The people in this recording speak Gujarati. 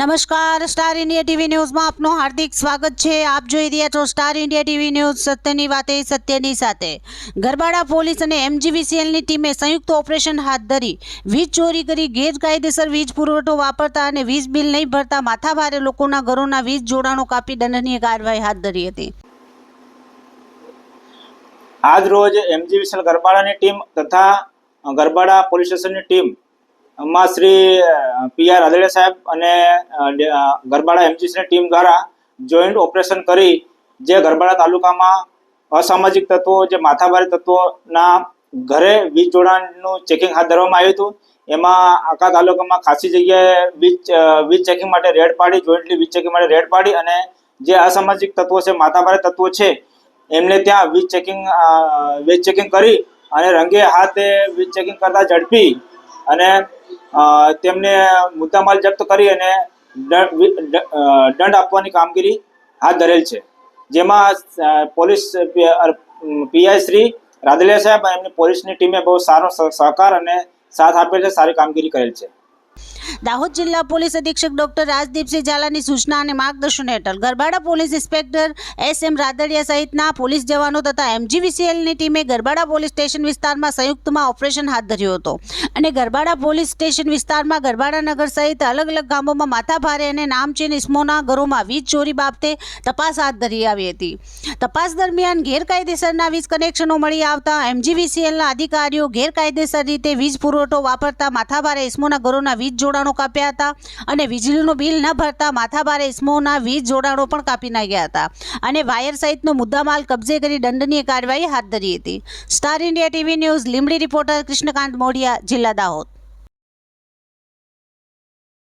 નમસ્કાર, સ્ટાર ઇન્ડિયા ટીવી ન્યૂઝમાં આપનું હાર્દિક સ્વાગત છે. આપ જોઈ રહ્યા છો સ્ટાર ઇન્ડિયા ટીવી ન્યૂઝ. સત્યની વાતે સત્યની સાથે. ગરબાડા પોલીસ અને એમજીવીસીએલની ટીમે સંયુક્ત ઓપરેશન હાથ ધરી. વીજ ચોરી કરી ગેરકાયદેસર વીજ પુરવઠો વાપરતા અને વીજ બિલ નહીં ભરતા માથાભારે લોકોના ઘરોના વીજ જોડાણો કાપી દંડનીય કાર્યવાહી હાથ ધરી હતી. આજ રોજ એમજીવીસીએલ ગરબાડાની ટીમ તથા ગરબાડા પોલીસ સ્ટેશનની ટીમ માં શ્રી પી આર રાદડિયા સાહેબ અને ગરબાડા એમજીસીની ટીમ દ્વારા જોઈન્ટ ઓપરેશન કરી જે ગરબાડા તાલુકામાં અસામાજિક તત્વો, જે માથાભારી તત્વોના ઘરે વીજ જોડાણનું ચેકિંગ હાથ ધરવામાં આવ્યું હતું. એમાં આખા તાલુકામાં ખાસી જગ્યાએ વીજ વીજ ચેકિંગ માટે રેડ પાડી, જોઈન્ટલી વીજ ચેકિંગ માટે રેડ પાડી અને જે અસામાજિક તત્વો છે, માથાભારે તત્વો છે, એમને ત્યાં વીજ ચેકિંગ વીજ ચેકિંગ કરી અને રંગે હાથે વીજ ચેકિંગ કરતા ઝડપી અને તેમને મુદ્દામાલ જપ્ત કરી અને દંડ આપવાની કામગીરી હાથ ધરેલ છે. જેમાં પોલીસ પીઆઈ શ્રી રાદલિયા સાહેબ અને એમની પોલીસની ટીમે બહુ સારો સહકાર અને સાથ આપેલ છે, સારી કામગીરી કરેલ છે. દાહોદ જિલ્લા પોલીસ અધિક્ષક ડોક્ટર રાજદીપસિંહ ઝાલાની સૂચના અને માર્ગદર્શન હેઠળ Garbada police inspector S M Radadiya સહિતના પોલીસ જવાનો તથા એમજીવીસીએલની ટીમે ગરબાડા પોલીસ સ્ટેશન વિસ્તારમાં સંયુક્તમાં ઓપરેશન હાથ ધર્યો હતો. અને ગરબાડા પોલીસ સ્ટેશન વિસ્તારમાં ગરબાડા નગર સહિત અલગ અલગ ગામોમાં માથાભારે અને નામચીન ઇસ્મોના ઘરોમાં વીજ ચોરી બાબતે તપાસ હાથ ધરી આવી હતી. તપાસ દરમિયાન ગેરકાયદેસરના વીજ કનેક્શનો મળી આવતા એમજીવીસીએલના અધિકારીઓ ગેરકાયદેસર રીતે વીજ પુરવઠો વાપરતા માથાભારે ઇસ્મોના ઘરોના વીજ જોડાણો કાપ્યા હતા અને વીજળીનું બિલ ન ભરતા માથાભારે ઇસમોના વીજ જોડાણો પણ કાપી નાખ્યા હતા. અને વાયર સહિતનો મુદ્દામાલ કબજે કરી દંડનીય કાર્યવાહી હાથ ધરી હતી. Star India TV news Limdi reporter Krishnakant Modiya જિલ્લા દાહોદ.